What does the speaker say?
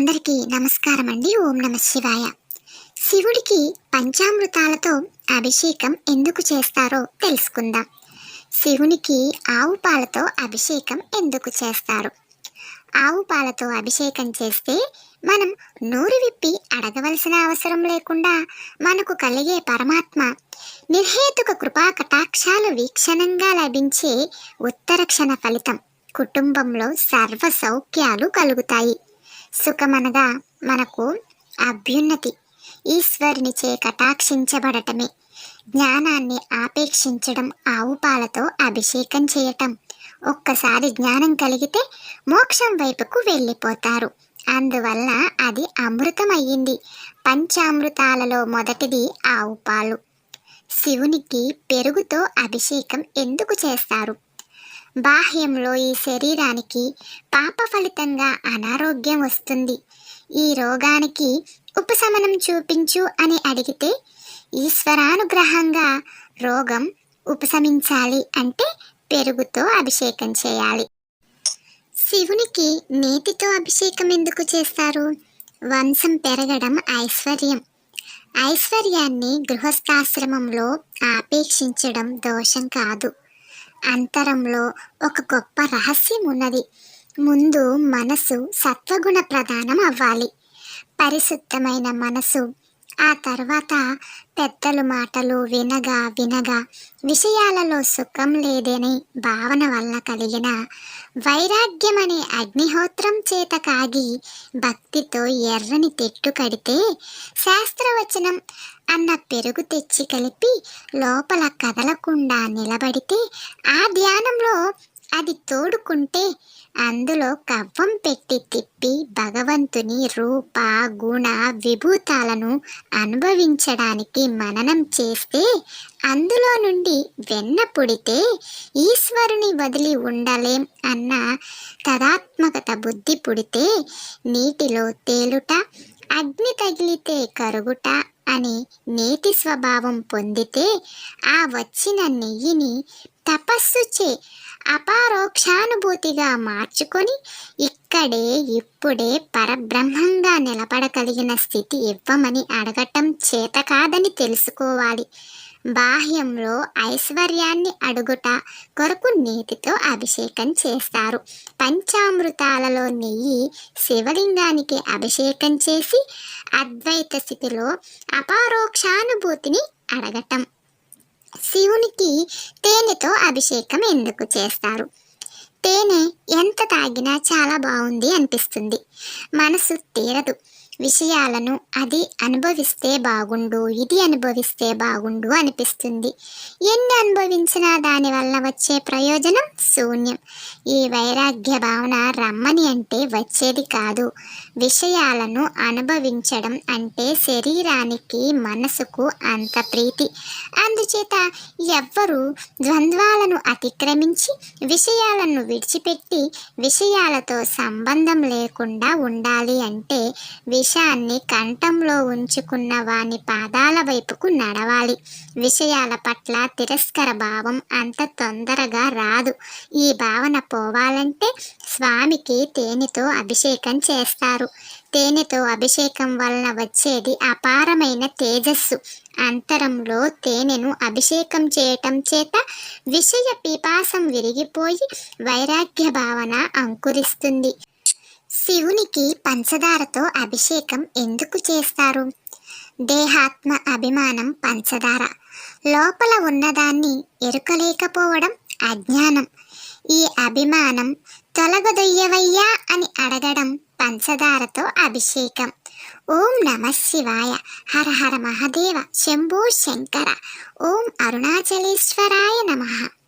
అందరికీ నమస్కారం అండి. ఓం నమ శివాయ. శివుడికి పంచామృతాలతో అభిషేకం ఎందుకు చేస్తారో తెలుసుకుందాం. శివునికి ఆవు పాలతో అభిషేకం ఎందుకు చేస్తారు? ఆవు పాలతో అభిషేకం చేస్తే మనం నోరు విప్పి అడగవలసిన అవసరం లేకుండా మనకు కలిగే పరమాత్మ నిర్హేతుక కృపా కటాక్షాలు వీక్షణంగా లభించే ఉత్తరక్షణ ఫలితం కుటుంబంలో సర్వ సౌఖ్యాలు కలుగుతాయి. సుఖమనగా మనకు అభ్యున్నతి. ఈశ్వరునిచే కటాక్షించబడటమే. జ్ఞానాన్ని ఆపేక్షించడం ఆవు పాలతో అభిషేకం చేయటం. ఒక్కసారి జ్ఞానం కలిగితే మోక్షం వైపుకు వెళ్ళిపోతారు. అందువల్ల అది అమృతమయ్యింది. పంచామృతాలలో మొదటిది ఆవు పాలు. శివునికి పెరుగుతో అభిషేకం ఎందుకు చేస్తారు? బాహ్యంలో ఈ శరీరానికి పాప ఫలితంగా అనారోగ్యం వస్తుంది. ఈ రోగానికి ఉపశమనం చూపించు అని అడిగితే ఈశ్వరానుగ్రహంగా రోగం ఉపశమించాలి అంటే పెరుగుతో అభిషేకం చేయాలి. శివునికి నేతితో అభిషేకం ఎందుకు చేస్తారు? వంశం పెరగడం ఐశ్వర్యం. ఐశ్వర్యాన్ని గృహస్థాశ్రమంలో ఆపేక్షించడం దోషం కాదు. అంతరంలో ఒక గొప్ప రహస్యం ఉన్నది ముందు మనసు సత్వగుణ ప్రధానం అవ్వాలి. పరిశుద్ధమైన మనసు ఆ తర్వాత పెద్దల మాటలు వినగా వినగా విషయాలలో సుఖం లేదని భావన వల్ల కలిగిన వైరాగ్యం అనే అగ్నిహోత్రం చేత కాగి భక్తితో ఎర్రని తెట్టు కడితే శాస్త్రవచనం అన్న పెరుగు తెచ్చి కలిపి లోపల కదలకుండా నిలబడితే ఆ ధ్యానంలో అది తోడుకుంటే అందులో కవ్వం పెట్టి తిప్పి భగవంతుని రూప గుణ విభూతాలను అనుభవించడానికి మననం చేస్తే అందులో నుండి వెన్న పుడితే ఈశ్వరుని వదిలి ఉండలేం అన్న తదాత్మకత బుద్ధి పుడితే నీటిలో తేలుట అగ్ని తగిలితే కరుగుట అని నేతి స్వభావం పొందితే ఆ వచ్చిన నెయ్యిని తపస్సు చే అపారోక్షానుభూతిగా మార్చుకొని ఇక్కడే ఇప్పుడే పరబ్రహ్మంగా నిలబడగలిగిన స్థితి ఇవ్వమని అడగటం చేత కాదని తెలుసుకోవాలి. బాహ్యంలో ఐశ్వర్యాన్ని అడుగుట కొరకు నీటితో అభిషేకం చేస్తారు. పంచామృతాలలో నెయ్యి శివలింగానికి అభిషేకం చేసి అద్వైత స్థితిలో అపారోక్షానుభూతిని అడగటం. శివునికి తేనెతో అభిషేకం ఎందుకు చేస్తారు? తేనె ఎంత తాగినా చాలా బాగుంది అనిపిస్తుంది. మనసు తీరదు. విషయాలను అది అనుభవిస్తే బాగుండు ఇది అనుభవిస్తే బాగుండు అనిపిస్తుంది. ఎన్ని అనుభవించినా దానివల్ల వచ్చే ప్రయోజనం శూన్యం. ఈ వైరాగ్య భావన రమ్మని అంటే వచ్చేది కాదు. విషయాలను అనుభవించడం అంటే శరీరానికి మనసుకు అంత ప్రీతి. అందుచేత ఎవ్వరూ ద్వంద్వాలను అతిక్రమించి విషయాలను విడిచిపెట్టి విషయాలతో సంబంధం లేకుండా ఉండాలి అంటే విష విషాన్ని కంఠంలో ఉంచుకున్న వాని పాదాల వైపుకు నడవాలి. విషయాల పట్ల తిరస్కర భావం అంత తొందరగా రాదు. ఈ భావన పోవాలంటే స్వామికి తేనెతో అభిషేకం చేస్తారు. తేనెతో అభిషేకం వలన వచ్చేది అపారమైన తేజస్సు. అంతరంలో తేనెను అభిషేకం చేయటం చేత విషయ పిపాసం విరిగిపోయి వైరాగ్య భావన అంకురిస్తుంది. శివునికి పంచదారతో అభిషేకం ఎందుకు చేస్తారు? దేహాత్మ అభిమానం పంచదార. లోపల ఉన్నదాన్ని ఎరుకలేకపోవడం అజ్ఞానం. ఈ అభిమానం తొలగదొయ్యవయ్యా అని అడగడం పంచదారతో అభిషేకం. ఓం నమ శివాయ. హర హర మహదేవ. శంభో శంకర. ఓం అరుణాచలేశ్వరాయ నమః.